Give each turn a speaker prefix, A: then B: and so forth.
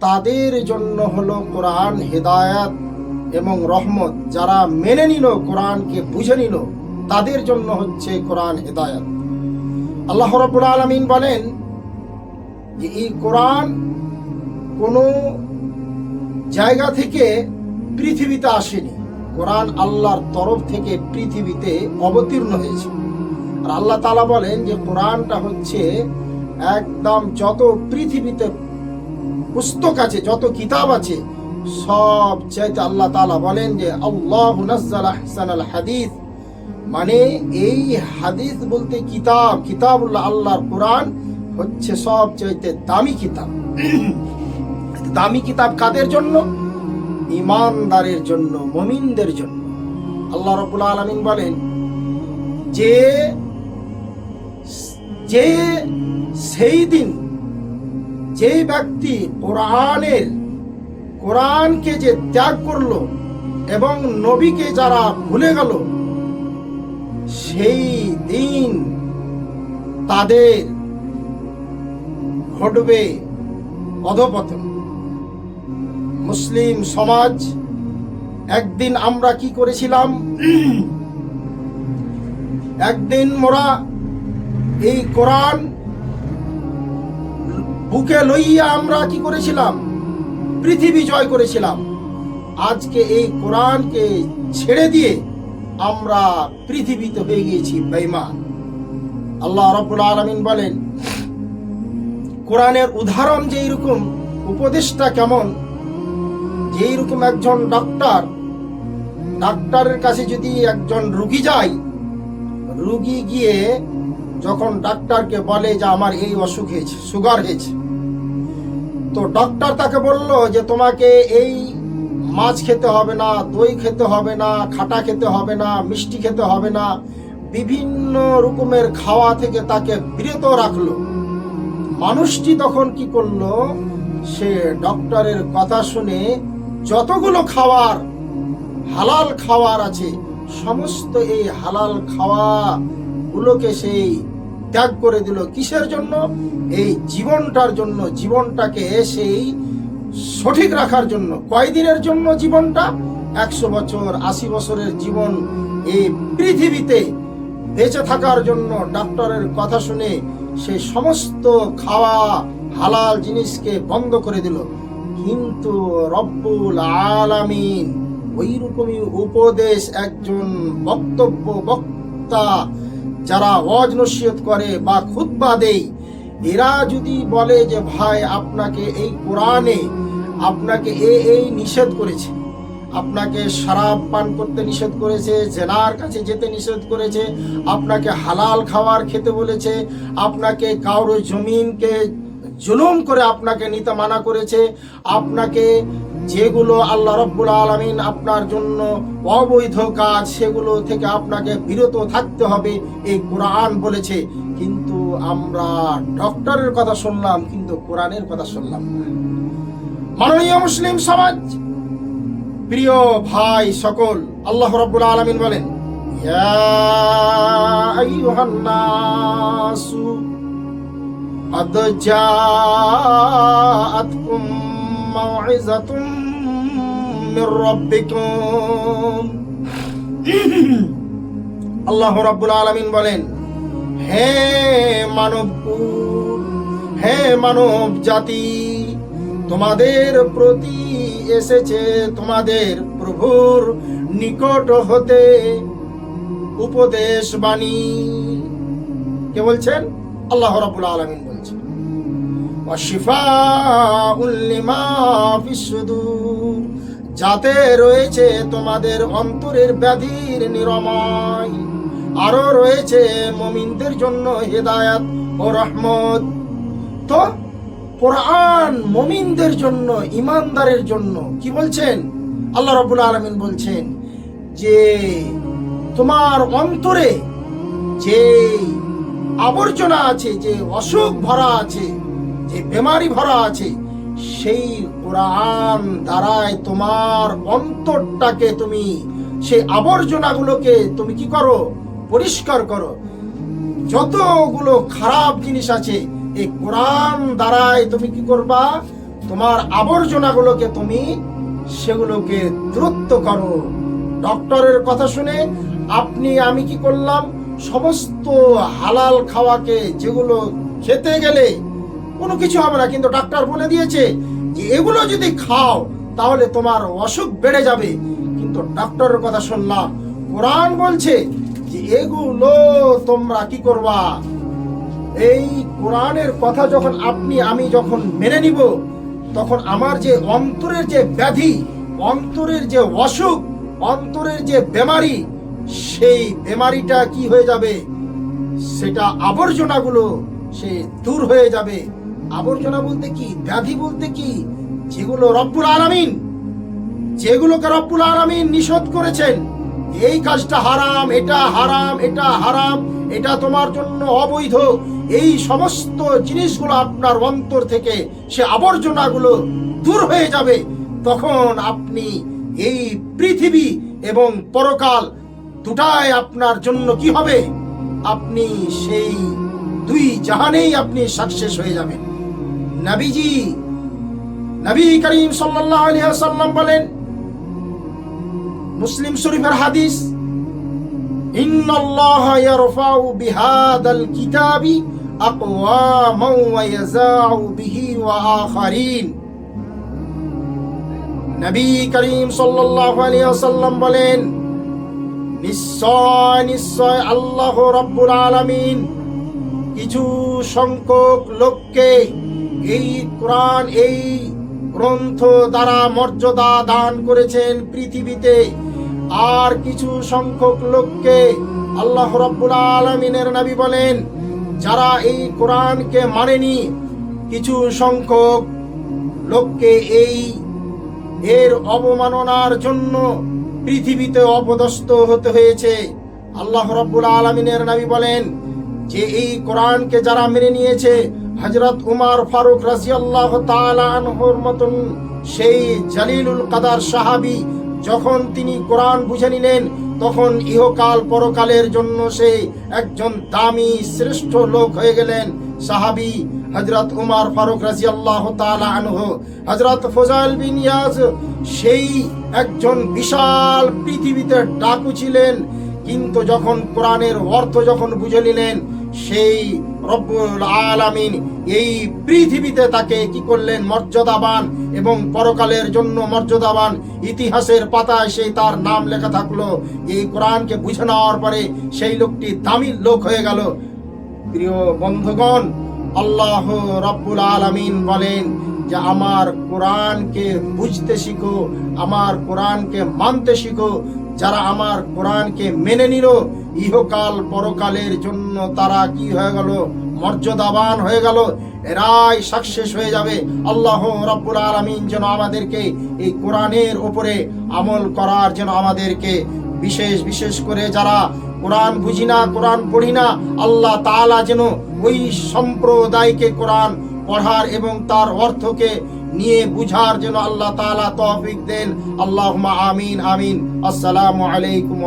A: তাদের জন্য হলো কোরআন হেদায়াত এবং রহমত। যারা মেনে নিল কোরআনকে, বুঝে নিল, তাদের জন্য হচ্ছে কোরআন হেদায়াত। আল্লাহ রবুল আলমিন বলেন যে, এই কোরআন কোনো জায়গা থেকে পৃথিবীতে আসেনি। কোরআন আল্লাহর তরফ থেকে পৃথিবীতে অবতীর্ণ হয়েছে। আর আল্লাহ তালা বলেন যে, কোরআনটা হচ্ছে একদম যত পৃথিবীতে পুস্তক আছে, যত কিতাব আছে, সব চাইতে আল্লাহ তালা বলেন যে, আল্লাহ আহসান হাদিস। মানে এই হাদিস বলতে কিতাব, কিতাবুল্লাহ আল্লাহর কোরআন হচ্ছে সব চাইতে দামি কিতাব। দামি কিতাব কাদের জন্য? ইমানদারের জন্য, মমিনদের জন্য। আল্লাহ রবুল আলমিন বলেন, যে যে সেই দিন যে ব্যক্তি কোরআনের, কোরআনকে যে ত্যাগ করল এবং নবীকে যারা ভুলে গেল, সেই দিন তাদের ঘটবে অধপতন। মুসলিম সমাজ, একদিন আমরা কি করেছিলাম? একদিন মোরা এই কোরআন বুকে লইয়া আমরা কি করেছিলাম? পৃথিবী জয় করেছিলাম। আজকে এই কোরআনকে ছেড়ে দিয়ে আমরা পৃথিবীতে হয়ে গিয়েছি বেঈমান। আল্লাহ রব্বুল আলমিন বলেন, কোরআনের উদাহরণ যে রকম উপদেশটা কেমন? যেই রকম একজন ডাক্তার, ডাক্তারের কাছে যদি একজন রুগী যায়, রুগী গিয়ে যখন ডাক্তারকে বলে যে, আমার এই অসুখ হয়েছে, সুগার হয়েছে তো ডক্টর তাকে বলল যে, তোমাকে এই মাছ খেতে হবে না, দই খেতে হবে না, খাটা খেতে হবে না, মিষ্টি খেতে হবে না। বিভিন্ন রকমের খাওয়া থেকে তাকে বিরত রাখল। মানুষটি তখন কি করল, সে ডক্টরের কথা শুনে যতগুলো খাওয়ার হালাল খাওয়ার আছে, সমস্ত এই হালাল খাওয়া গুলোকে সেই ত্যাগ করে দিল। কিসের জন্য? এই জীবনটার জন্য, জীবনটাকে সেই সঠিক রাখার জন্য। কয়দিনের জন্য জীবনটা? একশো বছর, আশি বছরের জীবন এই পৃথিবীতে বেঁচে থাকার জন্য ডাক্তারের কথা শুনে সে সমস্ত খাওয়া হালাল জিনিসকে বন্ধ করে দিল। কিন্তু রব্বুল আলামিন ওই রকমই উপদেশ একজন বক্তব্য বক্তা যারা ওয়াজ নসিহত করে বা খুতবা দেয়, এরা যদি বলে যে, ভাই, আপনাকে এই কোরআনে, আপনাকে এ, এই নিষেধ করেছে। আপনাকে শরাব পান করতে নিষেধ করেছে, জেনার কাছে যেতে নিষেধ করেছে, আপনাকে হালাল খাওয়ার খেতে বলেছে, আপনাকে কারোর জমিনকে জুলুম করে আপনাকে নিতে মানা করেছে। আপনাকে যেগুলো আল্লাহ রব্বুল আলমিন আপনার জন্য অবৈধ কাজ, সেগুলো থেকে আপনাকে বিরত থাকতে হবে, এই কোরআন বলেছে। কিন্তু আমরা ডক্টরের কথা শুনলাম, কিন্তু কোরআনের কথা শুনলাম মাননীয় মুসলিম সমাজ, প্রিয় ভাই সকল, আল্লাহ রব্বুল আলমিন বলেন, ইয়া قد جاءتكم موعظة من ربكم আল্লাহ রাব্বুল আলামিন বলেন হে মানব হে মানব জাতি তোমাদের প্রতি এসেছে তোমাদের প্রভুর নিকট হতে উপদেশ বাণী কে বলছেন আল্লাহ রাব্বুল আলামিন যাতে রয়েছে তোমাদের অন্তরের ব্যাধির নিরাময়। আরও রয়েছে মুমিনদের জন্য হেদায়াত ও রহমত। তো কোরআন মুমিনদের জন্য, ইমানদারের জন্য কি বলছেন? আল্লাহ রাব্বুল আলামিন বলছেন যে তোমার অন্তরে যে আবর্জনা আছে, যে অসুখ ভরা আছে যে বেমারি ভরা আছে, সেই কোরআন দ্বারাই তোমার অন্তরটাকে তুমি, সেই আবর্জনাগুলোকে তুমি কি করো? পরিষ্কার করো। যতগুলো খারাপ জিনিস আছে, এই কোরআন দ্বারাই তুমি কি করবা? তোমার আবর্জনাগুলোকে তুমি সেগুলোকে দূরত্ব করো। ডক্টরের কথা শুনে আপনি, আমি কি করলাম? সমস্ত হালাল খাওয়াকে যেগুলো খেতে গেলে কোনো কিছু হবে না, কিন্তু ডাক্তার বলে দিয়েছে যে এগুলো যদি খাও, তাহলে তোমার অসুখ বেড়ে যাবে। কিন্তু ডক্টরের কথা শুনলাম, কোরআন বলছে যে এগুলো তোমরা কি করবা? এই কোরআনের কথা যখন আপনি, আমি যখন মেনে নিব, তখন আমার যে অন্তরের যে ব্যাধি, অন্তরের যে অসুখ, অন্তরের যে বেমারি, সেই বেমারিটা কি হয়ে যাবে? সেটা আবর্জনাগুলো সে দূর হয়ে যাবে। আবর্জনা বলতে কি, ব্যাধি বলতে কি? যেগুলো রব্বুল আরামিন যেগুলোকে রব্বুল আরামিন নিষেধ করেছেন, এই কাজটা হারাম, এটা হারাম এটা হারাম, এটা তোমার জন্য অবৈধ। এই সমস্ত জিনিসগুলো আপনার অন্তর থেকে সে আবর্জনাগুলো দূর হয়ে যাবে। তখন আপনি এই পৃথিবী এবং পরকাল দুটাই আপনার জন্য কি হবে? আপনি সেই দুই জাহানেই আপনি সাকসেস হয়ে যাবেন। নবীজি, নবী করিম সাল্লাল্লাহু আলাইহি ওয়াসাল্লাম বলেন, মুসলিম শরীফের হাদিস, ইন্নাল্লাহ ইয়ারফাউ বিহাদাল কিতাবি আকওয়ামান ওয়া ইয়াযাউ বিহি ওয়া আখারিন। নবী করিম সাল্লাল্লাহু আলাইহি ওয়াসাল্লাম বলেন, নিশ্চয় নিশ্চয় আল্লাহ রব্বুল আলামিন কিছু সংখ্যক লোককে এই কোরআন, এই গ্রন্থ দ্বারা মর্যাদা দান করেছেন পৃথিবীতে। আর কিছু সংখ্যক লোককে আল্লাহ রব্বুল আলমিনের নবী বলেন, যারা এই কোরআনকে মানেনি, কিছু সংখ্যক লোককে এই এর অবমাননার জন্য পৃথিবীতে অপদস্থ হতে হয়েছে। আল্লাহ রব্বুল আলমিনের নবী বলেন, যে এই কোরআনকে যারা মেনে নিয়েছে হজরত উমার ফারুক রাজিয়াল্লাহ আনহর মতন সেই জালিলুল কাদার সাহাবি যখন তিনি কোরআন বুঝে নিলেন, তখন ইহকাল পরকালের জন্য সে একজন দামি শ্রেষ্ঠ লোক হয়ে গেলেন সাহাবি হজরত উমার ফারুক রাজিয়াল্লাহ আনহ। হজরত ফজাল বিন ইয়াজ সেই একজন বিশাল পৃথিবীতে ডাকু ছিলেন, কিন্তু যখন কোরআনের অর্থ যখন বুঝে নিলেন, সেই রব্বুল আলামিন এই পৃথিবীতে তাকে কি করলেন? মর্যাদাবান এবং পরকালের জন্য মর্যাদাবান ইতিহাসের পাতায় সেই তার নাম লেখা থাকল। এই কোরআনকে বুঝে নেওয়ার পরে সেই লোকটি দামি লোক হয়ে গেল। প্রিয় বন্ধুগণ, আল্লাহ রব্বুল আলামিন বলেন যে, আমার কোরআনকে বুঝতে শিখো, আমার কোরআনকে মানতে শিখো। যারা আমার কোরআনকে মেনে নিল ইহকাল পরকালের জন্য তারা কি হয়ে গেল? মর্যাদাবান হয়ে গেল। এরাই সাকসেস হয়ে যাবে। আল্লাহ রব্বুল আলমিন যেন আমাদেরকে এই কোরআনের ওপরে আমল করার যেন আমাদেরকে বিশেষ বিশেষ করে যারা কোরআন বুঝি না, কোরআন পড়ি না, আল্লাহ তাআলা যেন ওই সম্প্রদায়কে কোরআন পড়ার এবং তার অর্থকে নিয়ে বুঝার যেন আল্লাহ তাআলা তৌফিক দেন। আল্লাহুম্মা আমিন আমিন। আসসালামু আলাইকুম